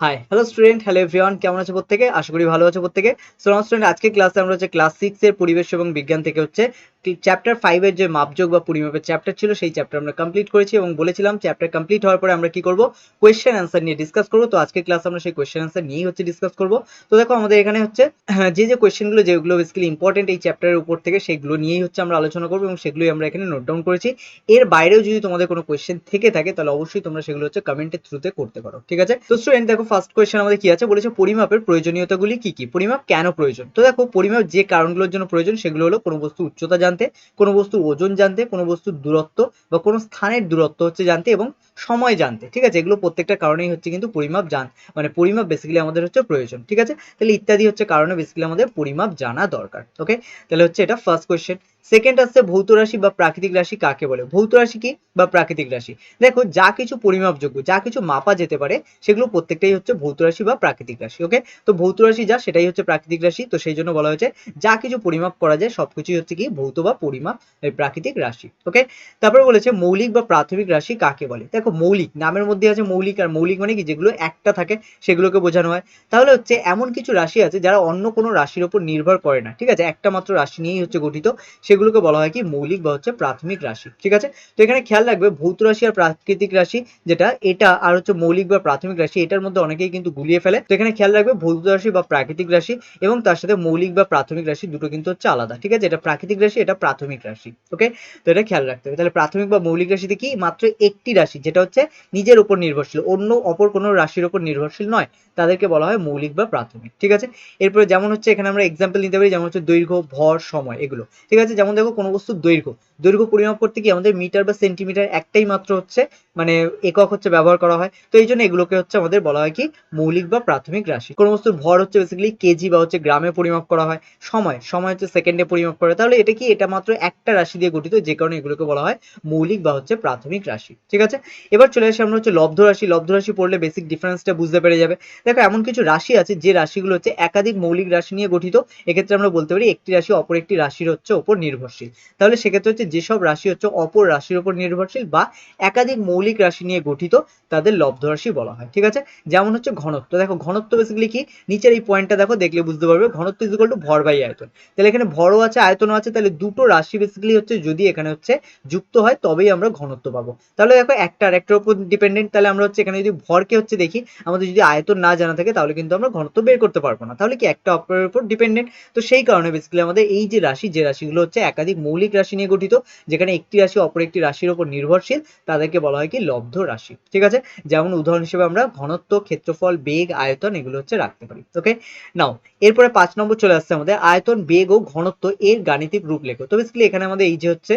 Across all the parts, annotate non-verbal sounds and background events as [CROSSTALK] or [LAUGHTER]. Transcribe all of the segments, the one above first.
Hi hello student hello everyone কেমন আছে প্রত্যেকে? আশা করি ভালো আছে প্রত্যেকে। সো স্টুডেন্ট আজকে ক্লাসে আমরা হচ্ছে ক্লাস সিক্স এর পরিবেশ এবং বিজ্ঞান থেকে হচ্ছে চ্যাপ্টার ফাইভের যে মাপযোগ বা পরিমাপের চ্যাপ্টার ছিল, সেই চ্যাপ্টার আমরা কমপ্লিট করেছি এবং বলেছিলাম চ্যাপ্টার কমপ্লিট হওয়ার পরে আমরা কি করব? কোয়েশ্চেন অ্যান্সার নিয়ে ডিসকাস করব। তো আজকে ক্লাস আমরা সেই কোয়েশ্চেন অ্যান্সার নিয়েই হচ্ছে ডিসকাস করব। তো দেখো, আমাদের এখানে হচ্ছে [CLEARS THROAT] যে যে কোয়েশ্চেনগুলো যেগুলো বেসিক্যালি ইম্পর্টেন্ট এই চ্যাপ্টারের উপর থেকে, সেগুলো নিয়েই হচ্ছে আমরা আলোচনা করব এবং সেগুলোই আমরা এখানে নোট ডাউন করেছি। এর বাইরেও যদি তোমাদের কোনো কোয়েশ্চেন থেকে থাকে, তাহলে অবশ্যই তোমরা সেগুলো হচ্ছে কমেন্টের থ্রুতে করতে পারো। ঠিক আছে? তো স্টুডেন্ট দেখো ফার্স্ট কোয়েশ্চেন আমাদের কি আছে? বলেছে পরিমাপের প্রয়োজনীয়তাগুলি কি কি? পরিমাপ কেন প্রয়োজন? তো দেখো, পরিমাপ যে কারণগুলোর জন্য প্রয়োজন সেগুলো হলো কোনো বস্তু উচ্চতা জানতে, কোনো বস্তুর ওজন জানতে, কোনো বস্তুর দূরত্ব বা কোনো স্থানের দূরত্ব হচ্ছে জানতে এবং সময় জানতে, ঠিক আছে? এগুলো প্রত্যেকটা কারণেই হচ্ছে কিন্তু পরিমাপ জান মানে পরিমাপ বেসিক্যালি আমাদের হচ্ছে প্রয়োজন, ঠিক আছে? তাহলে ইত্যাদি হচ্ছে কারণে বেসিক্যালি আমাদের পরিমাপ জানা দরকার ওকে তাহলে হচ্ছে এটা ফার্স্ট কোয়েশ্চেন সেকেন্ড আসছে ভৌত রাশি বা প্রাকৃতিক রাশি কাকে বলে? ভৌত রাশি কি বা প্রাকৃতিক রাশি? দেখো, যা কিছু পরিমাপযোগ্য, যা কিছু মাপা যেতে পারে, সেগুলো প্রত্যেকটাই হচ্ছে ভৌত রাশি বা প্রাকৃতিক রাশি ওকে তো ভৌত রাশি যা, সেটাই হচ্ছে প্রাকৃতিক রাশি, তো সেই জন্য বলা হয়েছে যা কিছু পরিমাপ করা যায়, সবকিছুই হচ্ছে কি ভৌত বা পরিমাপ প্রাকৃতিক রাশি ওকে তারপরে বলেছে মৌলিক বা প্রাথমিক রাশি কাকে বলে? দেখো মৌলিক, নামের মধ্যে আছে মৌলিক আর মৌলিক মানে কি? যেগুলো একটা থাকে, সেগুলোকে বোঝানো হয়। তাহলে হচ্ছে এমন কিছু রাশি আছে যারা অন্য কোনো রাশির উপর নির্ভর করে না, ঠিক আছে? একটা মাত্র রাশি নিয়েই হচ্ছে গঠিত, সেগুলোকে বলা হয় কি? মৌলিক বা হচ্ছে প্রাথমিক রাশি, ঠিক আছে? তো এখানে খেয়াল রাখবে, ভৌত রাশি আর প্রাকৃতিক রাশি যেটা, এটা আর হচ্ছে মৌলিক বা প্রাথমিক রাশি, এটার মধ্যে অনেকেই কিন্তু গুলিয়ে ফেলে। তো এখানে খেয়াল রাখবে, ভৌত রাশি বা প্রাকৃতিক রাশি এবং তার সাথে মৌলিক বা প্রাথমিক রাশি দুটো কিন্তু হচ্ছে আলাদা, ঠিক আছে? এটা প্রাকৃতিক রাশি, এটা প্রাথমিক রাশি ওকে তো এটা খেয়াল রাখতে হবে। তাহলে প্রাথমিক বা মৌলিক রাশিতে কি? মাত্র একটি রাশি, যেটা হচ্ছে নিজের উপর নির্ভরশীল, অন্য অপর কোনো রাশির উপর নির্ভরশীল নয়। তাদেরকে বলা হয় মৌলিক বা প্রাথমিক, ঠিক আছে? এরপরে যেমন হচ্ছে এখানে আমরা এক্সাম্পল নিতে পারি, যেমন হচ্ছে দৈর্ঘ্য, ভর, সময় এগুলো, ঠিক আছে? যেমন দেখো কোনো বস্তুর দৈর্ঘ্য দৈর্ঘ্য পরিমাপ করতে কি আমাদের মিটার বা সেন্টিমিটার একটাই মাত্র হচ্ছে মানে একক হচ্ছে ব্যবহার করা হয়। তো এই জন্য এগুলোকে হচ্ছে আমাদের বলা হয় কি, মৌলিক বা প্রাথমিক রাশি। কোনো বস্তুর ভর হচ্ছে বেসিক্যালি কেজি বা হচ্ছে গ্রামে পরিমাপ করা হয়। সময় সময় হচ্ছে সেকেন্ডে পরিমাপ করা। হয় তাহলে এটা কি, এটা মাত্র একটা রাশি দিয়ে গঠিত, যে কারণে এগুলোকে বলা হয় মৌলিক বা হচ্ছে প্রাথমিক রাশি। ঠিক আছে? এবার চলে আসি আমরা হচ্ছে লব্ধ রাশি। লব্ধ রাশি পড়লে বেসিক ডিফারেন্সটা বুঝতে পেরে যাবে। দেখো, এমন কিছু রাশি আছে, যে রাশিগুলো হচ্ছে একাধিক মৌলিক রাশি নিয়ে গঠিত। এক্ষেত্রে আমরা বলতে পারি একটি রাশি অপর একটি রাশির হচ্ছে ওপর নির্ভরশীল। তাহলে সেক্ষেত্রে হচ্ছে যেসব রাশি হচ্ছে অপর রাশির উপর নির্ভরশীল বা একাধিক মৌলিক রাশি নিয়ে গঠিত তাদের লব্ধ রাশি বলা হয়, ঠিক আছে? যেমন হচ্ছে ঘনত্ব। দেখো, ঘনত্ব বেসিক্যালি কি? নিচের এই পয়েন্টটা দেখো, দেখলে বুঝতে পারবে, ঘনত্ব ইজ ইকুয়াল টু ভর বাই আয়তন। তাহলে এখানে ভরও আছে, আয়তনও আছে, তাহলে দুটো রাশি বেসিক্যালি হচ্ছে, যদি এখানে হচ্ছে যুক্ত হয়, তবেই আমরা ঘনত্ব পাবো। তাহলে দেখো, একটা আর একটার উপর ডিপেন্ডেন্ট তাহলে আমরা হচ্ছে এখানে যদি ভরকে হচ্ছে দেখি, আমাদের যদি আয়তন না জানা থাকে, তাহলে কিন্তু আমরা ঘনত্ব বের করতে পারব না। তাহলে কি একটা অপরের উপর ডিপেন্ডেন্ট তো সেই কারণে বেসিক্যালি আমাদের এই যে রাশি, যে রাশিগুলো হচ্ছে একাধিক মৌলিক রাশি নিয়ে গঠিত, যেখানে একটি রাশি অপর একটি রাশির উপর নির্ভরশীল, তাদেরকে বলা হয় কি? লব্ধ রাশি, ঠিক আছে? যেমন উদাহরণ হিসেবে আমরা ঘনত্ব, ক্ষেত্রফল, বেগ, আয়তন এগুলো হচ্ছে রাখতে পারি ওকে নাও এরপরে পাঁচ নম্বর চলে আসছে আমাদের আয়তন, বেগ ও ঘনত্ব এর গাণিতিক রূপ লেখো তো বেসিক্যালি এখানে আমাদের এই যে হচ্ছে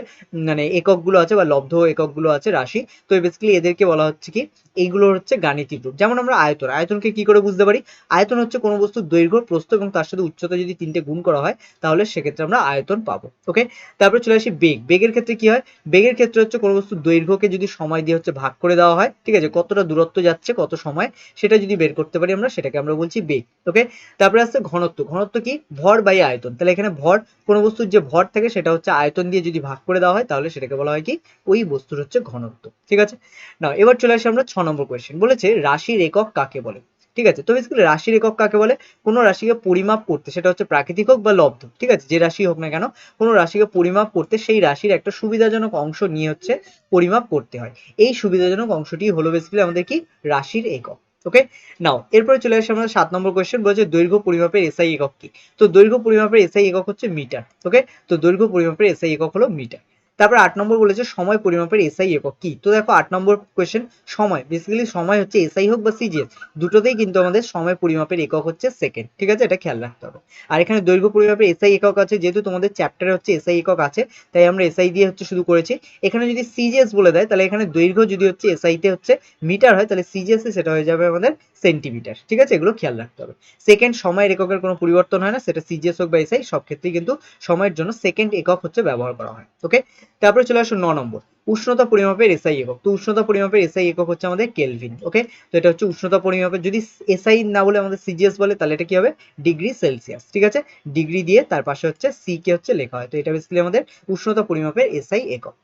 মানে এককগুলো আছে বা লব্ধ এককগুলো আছে রাশি, তো বেসিক্যালি এদেরকে বলা হচ্ছে কি, এইগুলো হচ্ছে গাণিতিক রূপ। যেমন আমরা আয়তন, আয়তনকে কি করে বুঝতে পারি? আয়তন হচ্ছে কোনো বস্তুর দৈর্ঘ্য, প্রস্থ এবং তার সাথে উচ্চতা যদি তিনটে গুণ করা হয়, তাহলে সেক্ষেত্রে আমরা আয়তন পাবো ওকে তারপরে চলে আসি বেগ। বেগের ক্ষেত্রে কি হয়? বেগের ক্ষেত্রে হচ্ছে কোনো বস্তুর দৈর্ঘ্যকে যদি সময় দিয়ে হচ্ছে ভাগ করে দেওয়া হয়, ঠিক আছে? কতটা দূরত্ব যাচ্ছে, কত সময়, সেটা যদি বের করতে পারি আমরা, সেটাকে আমরা বলছি বেগ ওকে তারপরে আসছে ঘনত্ব। ঘনত্ব কি? ভর বাই আয়তন। তাহলে এখানে ভর, কোনো বস্তুর যে ভর থাকে, সেটা হচ্ছে আয়তন দিয়ে যদি ভাগ করে দেওয়া হয়, তাহলে সেটাকে বলা হয় কি? ওই বস্তুর হচ্ছে ঘনত্ব, ঠিক আছে? না এবার চলে আসি আমরা ছ নম্বর কোয়েশ্চেন বলেছে, রাশির একক কাকে বলে? ঠিক আছে? তো বেসিক্যালি রাশির একক কাকে বলে? কোনো রাশিকে পরিমাপ করতে, সেটা হচ্ছে প্রাকৃতিক হোক বা লব্ধ, ঠিক আছে? যে রাশি হোক না কেন, কোনো রাশিকে পরিমাপ করতে সেই রাশির একটা সুবিধাজনক অংশ নিয়ে হচ্ছে পরিমাপ করতে হয়। এই সুবিধাজনক অংশটি হলো বেসিক্যালি আমাদের কি? রাশির একক ওকে নাও এরপরে চলে আসে আমরা সাত নম্বর কোয়েশ্চেন বলছে দৈর্ঘ্য পরিমাপের এসআই একক কি? তো দৈর্ঘ্য পরিমাপের এসআই একক হচ্ছে মিটার ওকে তো দৈর্ঘ্য পরিমাপের এসআই একক হলো মিটার। তারপর আট নম্বর বলেছে সময় পরিমাপের এসআই একক। কি? তো দেখো আট নম্বর কোয়েশ্চেন সময়। বেসিক্যালি সময় হচ্ছে এসআই হোক বা সিজিএস দুটোতেই কিন্তু আমাদের সময় পরিমাপের একক হচ্ছে সেকেন্ড ঠিক আছে? এটা খেয়াল রাখতে হবে। আর এখানে দৈর্ঘ্য পরিমাপের এসআই একক আছে, যেহেতু তোমাদের চ্যাপ্টারে হচ্ছে এসআই একক আছে, তাই আমরা এসআই দিয়ে হচ্ছে শুরু করেছি। এখানে যদি সিজিএস বলে দেয়, তাহলে এখানে দৈর্ঘ্য যদি হচ্ছে এসআই তে হচ্ছে মিটার হয়, তাহলে সিজিএস সেটা হয়ে যাবে আমাদের সেন্টিমিটার ঠিক আছে? এগুলো খেয়াল রাখতে হবে। সেকেন্ড সময়ের এককের কোনো পরিবর্তন হয় না, সেটা সিজিএস হোক বা এসআই সব ক্ষেত্রেই কিন্তু সময়ের জন্য সেকেন্ড একক হচ্ছে ব্যবহার করা হয়। ওকে তারপরে চলে আসো ন নম্বর। উষ্ণতা পরিমাপের এসআই একক। তো উষ্ণতা পরিমাপের এসআই একক হচ্ছে আমাদের কেলভিন ওকে তো এটা হচ্ছে উষ্ণতা পরিমাপের, যদি এসআই না বলে আমাদের সিজিএস বলে, তাহলে এটা কি হবে? ডিগ্রি সেলসিয়াস ঠিক আছে? ডিগ্রি দিয়ে তার পাশে হচ্ছে সি কে হচ্ছে লেখা হয়। তো এটা বেসিক্যালি আমাদের উষ্ণতা পরিমাপের এসআই একক।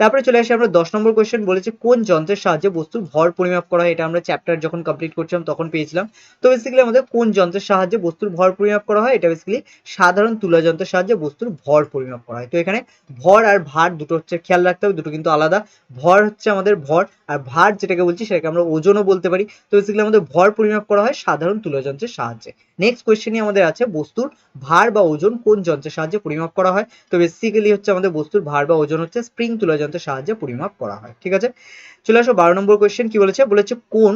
তারপরে চলে আসি আমরা দশ নম্বর কোয়েশ্চেন বলেছে, কোন যন্ত্রের সাহায্যে বস্তুর ভর পরিমাপ করা হয়? এটা আমরা চ্যাপ্টার যখন কমপ্লিট করছিলাম তখন পেয়েছিলাম। তো বেসিক্যালি আমাদের কোন যন্ত্রের সাহায্যে বস্তুর ভর পরিমাপ করা হয়? এটা বেসিক্যালি সাধারণ তুলা যন্ত্রের সাহায্যে বস্তুর ভর পরিমাপ করা হয়। তো এখানে ভর আর ভার দুটো হচ্ছে খেয়াল রাখতে হবে, দুটো কিন্তু আলাদা। ভর হচ্ছে আমাদের ভর, আর ভার যেটাকে বলছি সেটাকে আমরা ওজনও বলতে পারি। তো বেসিক্যালি আমাদের ভর পরিমাপ করা হয় সাধারণ তুলা যন্ত্রের সাহায্যে। নেক্সট কোয়েশ্চেনই আমাদের আছে, বস্তুর ভার বা ওজন কোন যন্ত্রের সাহায্যে পরিমাপ করা হয়? তো বেসিক্যালি হচ্ছে আমাদের বস্তুর ভার বা ওজন হচ্ছে স্প্রিং তুলা যন্ত্রের সাহায্যে পরিমাপ করা হয়, ঠিক আছে? চলে আসো বারো নম্বর কোয়েশ্চেন কি বলেছে? বলেছে কোন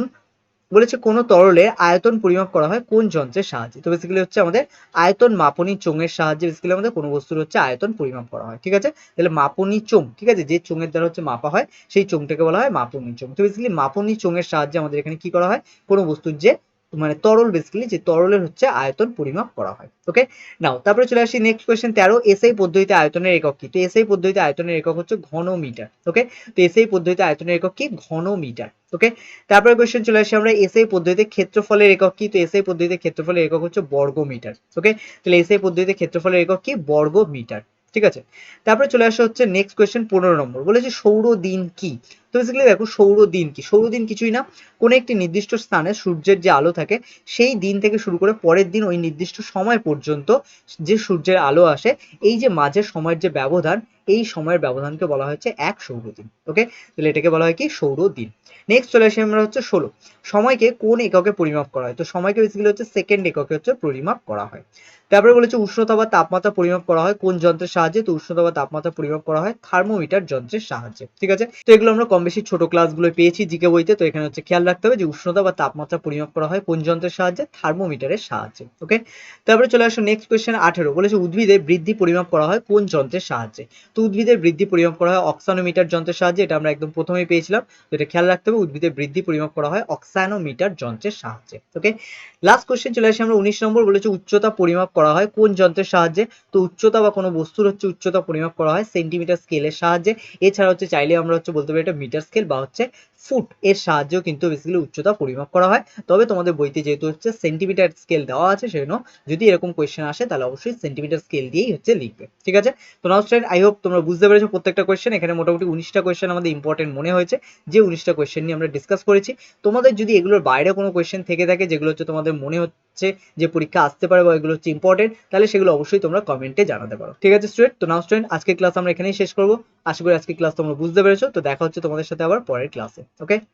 বলেছে কোন তরলের আয়তন পরিমাপ করা হয় কোন যন্ত্রের সাহায্যে? তো বেসিক্যালি হচ্ছে আমাদের আয়তন মাপনী চোঙের সাহায্যে বেসিক্যালি আমাদের কোনো বস্তুর হচ্ছে আয়তন পরিমাপ করা হয়, ঠিক আছে? তাহলে মাপনী চোঙ, ঠিক আছে? যে চোঙের দ্বারা হচ্ছে মাপা হয়, সেই চোঙটাকে বলা হয় মাপনী চোঙ। তো বেসিক্যালি মাপনী চোঙের সাহায্যে আমাদের এখানে কি করা হয়? কোনো বস্তুর যে মানে তরল বেসিক্যালি যে তরলের হচ্ছে আয়তন পরিমাপ করা হয় ওকে নাও তারপরে চলে আসি নেক্সট কোয়েশ্চেন তেরো এসআই পদ্ধতিতে আয়তনের একক কি? তো এসআই পদ্ধতিতে আয়তনের একক হচ্ছে ঘনমিটার ওকে তো এসআই পদ্ধতিতে আয়তনের একক কি? ঘনমিটার ওকে তারপরে কোয়েশ্চেন চলে আসি আমরা এসআই পদ্ধতিতে ক্ষেত্রফলের একক কি? তো এসআই পদ্ধতিতে ক্ষেত্রফলের একক হচ্ছে বর্গমিটার ওকে তাহলে এসআই পদ্ধতিতে ক্ষেত্রফলের একক কি? বর্গমিটার। ঠিক আছে? তারপরে চলে আসা হচ্ছে নেক্সট কোয়েশ্চেন পনেরো নম্বর। বলেছে সৌর দিন কি? তো বেসিক্যালি দেখো সৌর দিন কি? সৌর দিন কিছুই না। কোনো একটি নির্দিষ্ট স্থানে সূর্যের যে আলো থাকে, সেই দিন থেকে শুরু করে পরের দিন ওই নির্দিষ্ট সময় পর্যন্ত যে সূর্যের আলো আসে, এই যে মাঝের সময়ের যে ব্যবধান এই সময়ের ব্যবধানকে বলা হচ্ছে এক সৌর দিন। ওকে তাহলে এটাকে বলা হয় কি? সৌর দিন। নেক্সট চলে আসি আমরা হচ্ছে ষোলো। সময়কে কোন এককে পরিমাপ করা হয়? তো সময়কে বেসিক্যালি হচ্ছে সেকেন্ড এককে হচ্ছে পরিমাপ করা হয়। তারপরে বলেছে উষ্ণতা বা তাপমাত্রা পরিমাপ করা হয় কোন যন্ত্রের সাহায্যে? তো উষ্ণতা বা তাপমাত্রা পরিমাপ করা হয় থার্মোমিটার যন্ত্রের সাহায্যে। ঠিক আছে? তো এগুলো আমরা কম বেশি ছোট ক্লাসগুলো পেয়েছি জিকে বইতে। তো এখানে হচ্ছে খেয়াল রাখতে হবে যে উষ্ণতা বা তাপমাত্রা পরিমাপ করা হয় কোন যন্ত্রের সাহায্যে? থার্মোমিটারের সাহায্যে। ওকে তারপরে চলে আসো নেক্সট কোয়েশ্চেন আঠেরো। বলেছে উদ্ভিদে বৃদ্ধি পরিমাপ করা হয় কোন যন্ত্রের সাহায্যে? তো উদ্ভিদের বৃদ্ধি পরিমাপ করা হয় অক্সানোমিটার যন্ত্রের সাহায্যে, এটা আমরা একদম প্রথমেই পেয়েছিলাম। তো এটা খেয়াল রাখতে হবে, উদ্ভিদের বৃদ্ধি পরিমাপ করা হয় অক্সানোমিটার যন্ত্রের সাহায্যে ওকে লাস্ট কোশ্চেন চলে আসে, আমরা উনিশ নম্বর বলেছি উচ্চতা পরিমাপ করা হয় কোন যন্ত্রের সাহায্যে? তো উচ্চতা বা কোনো বস্তুর হচ্ছে উচ্চতা পরিমাপ করা হয় সেন্টিমিটার স্কেলের সাহায্যে। এছাড়া হচ্ছে চাইলে আমরা হচ্ছে বলতে পারি এটা মিটার স্কেল বা হচ্ছে ফুট এর সাহায্যেও কিন্তু বেসিক্যালি উচ্চতা পরিমাপ করা হয়। তবে তোমাদের বইতে যেহেতু হচ্ছে সেন্টিমিটার স্কেল দেওয়া আছে সেজন্য যদি এরকম কোয়েশ্চেন আসে তাহলে অবশ্যই সেন্টিমিটার স্কেল দিয়েই হচ্ছে লিখবে, ঠিক আছে? তো নাও স্টুডেন্ট আই হোপ তোমরা বুঝতে পেরেছ প্রত্যেকটা কোয়েশ্চেন এখানে মোটামুটি উনিশটা কোয়েশ্চেন আমাদের ইম্পর্টেন্ট মনে হয়েছে। যে উনিশটা কোয়েশ্চেন নিয়ে আমরা ডিসকাস করেছি, তোমাদের যদি এগুলোর বাইরে কোনো কোয়েশ্চেন থেকে থাকে যেগুলো হচ্ছে তোমাদের মনে হচ্ছে যে পরীক্ষা আসতে পারে বা এগুলো হচ্ছে ইম্পর্টেন্ট তাহলে সেগুলো অবশ্যই তোমরা কমেন্টে জানাতে পারো। ঠিক আছে স্টুডেন্ট তো নাও স্টুডেন্ট আজকের ক্লাস আমরা এখানেই শেষ করব। আশা করি আজকের ক্লাস তোমরা বুঝতে পেরেছ। তো দেখা হচ্ছে তোমাদের সাথে আবার পরের ক্লাসে ওকে